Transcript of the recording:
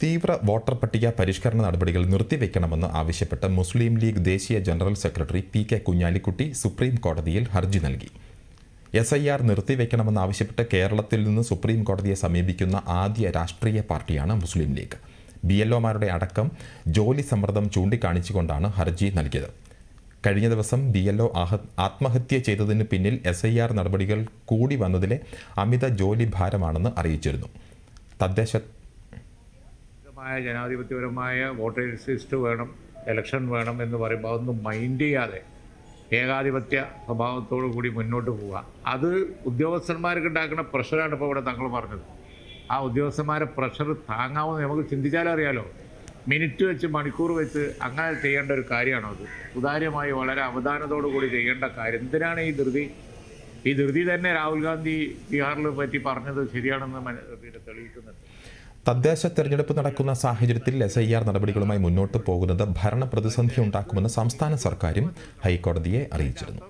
തീവ്ര വോട്ടർ പട്ടിക പരിഷ്കരണ നടപടികൾ നിർത്തിവെക്കണമെന്ന് ആവശ്യപ്പെട്ട് മുസ്ലിം ലീഗ് ദേശീയ general secretary P K Kunhalikutty supreme കോടതിയിൽ ഹർജി നൽകി. എസ് ഐ ആർ നിർത്തിവെക്കണമെന്ന് ആവശ്യപ്പെട്ട് കേരളത്തിൽ നിന്ന് സുപ്രീം കോടതിയെ സമീപിക്കുന്ന ആദ്യ രാഷ്ട്രീയ പാർട്ടിയാണ് മുസ്ലിം ലീഗ്. ബി എൽ ഒമാരുടെ അടക്കം ജോലി സമ്മർദ്ദം ചൂണ്ടിക്കാണിച്ചുകൊണ്ടാണ് ഹർജി നൽകിയത്. കഴിഞ്ഞ ദിവസം ബി എൽ ഒ ആത്മഹത്യ ചെയ്തതിന് പിന്നിൽ എസ് ഐ ആർ നടപടികൾ കൂടി വന്നതിലെ അമിത ജോലി ഭാരമാണെന്ന് അറിയിച്ചിരുന്നു. തദ്ദേശ മായ ജനാധിപത്യപരമായ വോട്ടേഴ്സ് ലിസ്റ്റ് വേണം ഇലക്ഷൻ വേണം എന്ന് പറയുമ്പോൾ അതൊന്നും മൈൻഡ് ചെയ്യാതെ ഏകാധിപത്യ സ്വഭാവത്തോടു കൂടി മുന്നോട്ട് പോവുക. അത് ഉദ്യോഗസ്ഥന്മാർക്ക് ഉണ്ടാക്കുന്ന പ്രഷറാണ് ഇപ്പോൾ ഇവിടെ തങ്ങൾ പറഞ്ഞത്. ആ ഉദ്യോഗസ്ഥന്മാരെ പ്രഷർ താങ്ങാവുന്ന നമുക്ക് ചിന്തിച്ചാലറിയാലോ മിനിറ്റ് വെച്ച് മണിക്കൂർ വെച്ച് അങ്ങനെ ചെയ്യേണ്ട ഒരു കാര്യമാണോ അത് സുതാര്യമായി വളരെ അവധാനത്തോടു കൂടി ചെയ്യേണ്ട കാര്യം. എന്തിനാണ് ഈ ധൃതി ഈ ധൃതി തന്നെ രാഹുൽ ഗാന്ധി ബീഹാറിൽ പറ്റി പറഞ്ഞത് ശരിയാണെന്ന് തെളിയിക്കുന്നുണ്ട്. തദ്ദേശ തെരഞ്ഞെടുപ്പ് നടക്കുന്ന സാഹചര്യത്തിൽ എസ് ഐ ആർ നടപടികളുമായി മുന്നോട്ട് പോകുന്നത് ഭരണ പ്രതിസന്ധി ഉണ്ടാക്കുമെന്ന് സംസ്ഥാന സർക്കാരും ഹൈക്കോടതിയെ അറിയിച്ചിരുന്നു.